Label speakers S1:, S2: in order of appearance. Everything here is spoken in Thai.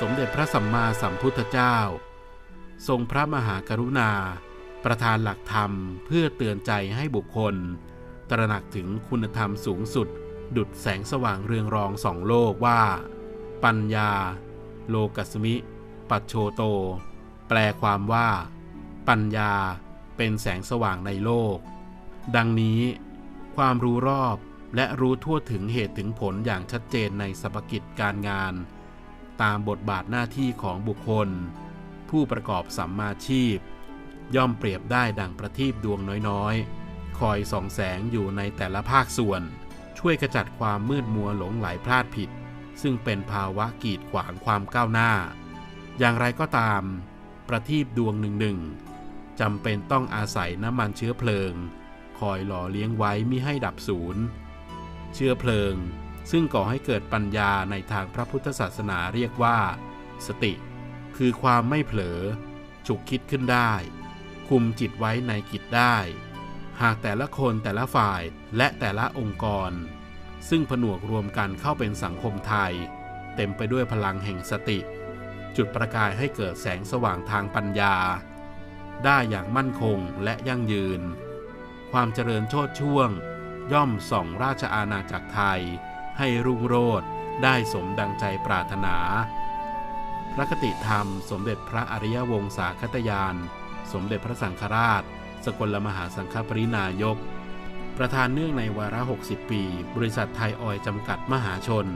S1: สมเด็จพระสัมมาสัมพุทธเจ้า ทรงพระมหากรุณา ประทานหลักธรรมเพื่อเตือนใจให้บุคคล ตระหนักถึงคุณธรรมสูงสุด ดุดแสงสว่างเรืองรองสองโลกว่า ปัญญา โลกัสมิ ปัจโชโต แปลความว่า ปัญญาเป็นแสงสว่างในโลก ดังนี้ ความรู้รอบ และรู้ทั่วถึงเหตุถึงผลอย่างชัดเจนในสรรพกิจการงาน ตามบทบาทหน้าที่ของบุคคล ผู้ประกอบสัมมาชีพ ย่อมเปรียบได้ดังประทีปดวงน้อยๆ คอยส่องแสงอยู่ในแต่ละภาคส่วน ช่วยขจัดความมืดมัวหลงไหลพลาดผิด ซึ่งเป็นภาวะกีดขวางความก้าวหน้า อย่างไรก็ตาม ประทีปดวงหนึ่งหนึ่งจำเป็นต้องอาศัยน้ำมันเชื้อเพลิง คอยหล่อเลี้ยงไว้มิให้ดับสูญ เชื้อเพลิง ซึ่งก่อให้เกิดปัญญาในทางพระพุทธศาสนาเรียกว่า สติ คือความไม่เผลอ ฉุกคิดขึ้นได้ คุมจิตไว้ในกิจได้ หากแต่ละคนแต่ละฝ่ายและแต่ละองค์กร ซึ่งผนวกรวมกันเข้าเป็นสังคมไทย เต็มไปด้วยพลังแห่งสติ จุดประกายให้เกิดแสงสว่างทางปัญญา ได้อย่างมั่นคงและยั่งยืน ความเจริญโชดช่วง ย่อมส่องราชอาณาจักรไทย ให้รุ่งโรจน์ได้สมดังใจปรารถนา พระคติธรรมสมเด็จพระอริยวงศาคตยาน สมเด็จพระสังฆราช สกลมหาสังฆปรินายก ประธานเนื่องในวาระ 60 ปี บริษัทไทยออยจำกัดมหาชน